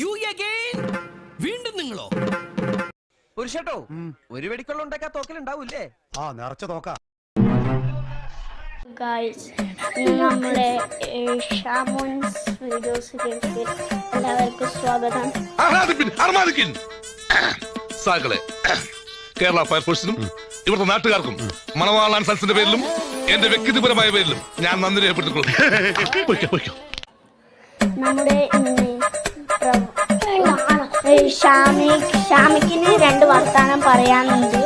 You again വീണ്ടും നിങ്ങളോ? പുരുഷട്ടോ ഒരു വെടിക്കുള്ള ഉണ്ടാക്കാ തോക്കലുണ്ടാവൂലേ ആ നിറച്ച തോക്ക. ഗായ്സ് നമ്മുടെ ഷാമോൻസ് വീഡിയോസിലേക്ക് എല്ലാവർക്കും സ്വാഗതം. കേരള ഫയർഫോഴ്സിനും ഇവിടുത്തെ നാട്ടുകാർക്കും മണവാളാൻ സൽസിന്റെ പേരിലും എന്റെ വ്യക്തിപരമായ പേരിലും ഞാൻ നന്ദി രേഖപ്പെടുത്തിക്കൊള്ളുന്നു പൊയ്ക്കോ. നമ്മുടെ ഏ, ഷാമിക്കിന് രണ്ട് വർത്താനം പറയാനുണ്ട്.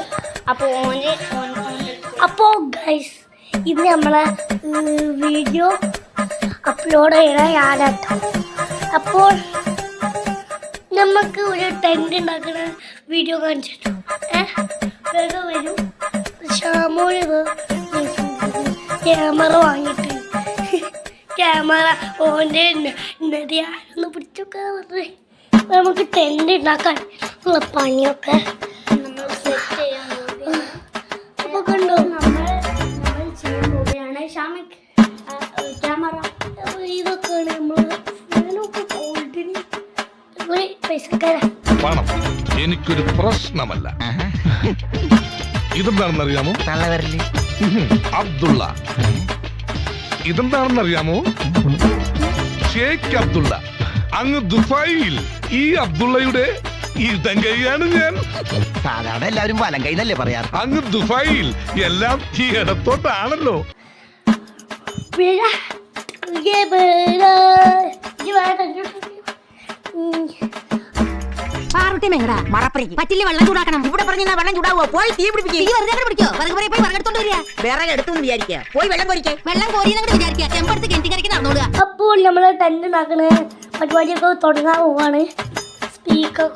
അപ്പോൾ ഓന് അപ്പോൾ ഗൈസ് ഇത് നമ്മളെ വീഡിയോ അപ്ലോഡ് ചെയ്യണ ഞാനാട്ടോ അപ്പോൾ നമുക്ക് ഒരു ടെന്റ് ഉണ്ടാക്കുന്ന വീഡിയോ കാണിച്ചിട്ടു. ഏഹ് വേഗം വരും. ഷാമോന് ക്യാമറ വാങ്ങിയിട്ട് ക്യാമറ ഓന്റെ ആരൊന്ന് പിടിച്ചൊക്കെ പറഞ്ഞേ നമുക്ക് ടെന്റ് ഉണ്ടാക്കാൻ ഉള്ള പണിയൊക്കെ അപ്പൊ കണ്ടോ? ക്യാമറ. ഇതൊക്കെയാണ് നമ്മൾ പൈസക്കാരാ. പണം. എനിക്കൊരു പ്രശ്നമല്ല. ഇതെന്താണെന്ന് അറിയാമോ ഉഹും, അബ്ദുള്ള. ഇതെന്താണെന്ന് അറിയാമോ ഷേഖ് അബ്ദുള്ള. അങ്ങ് ദുബായിൽ ഈ അബ്ദുള്ളയുടെ ഇടങ്കൈയാണ് ഞാൻ. സാധാരണ എല്ലാവരും വലം കൈന്നല്ലേ പറയാറ്. അങ്ങ് ദുബായിൽ എല്ലാം ഈ ഇടത്തോട്ടാണല്ലോ. പിഴ മറപ്പറയ്ക്ക് പറ്റില്ല വെള്ളം ചൂടാക്കണം? ഇവിടെ പറഞ്ഞാ വെള്ളം ചൂടാവോ? പോയി തീ പിടിപ്പിക്കും. വെറുതെ പിടിക്കോ? പോയി വരിക. വിചാരിക്കുക. പോയി വെള്ളം കോരിക്കേ. വെള്ളം കോരിയെന്നങ്ങട് വിചാരിക്കുക. ചെമ്പെടുത്ത് കെട്ടിക്കരയ്ക്ക് നടന്നോളുക. അപ്പോൾ നമ്മൾ ടെന്റ് ഉണ്ടാക്കണ പരിപാടിയൊക്കെ തുടങ്ങാൻ പോവാണ്. സ്പീക്കർ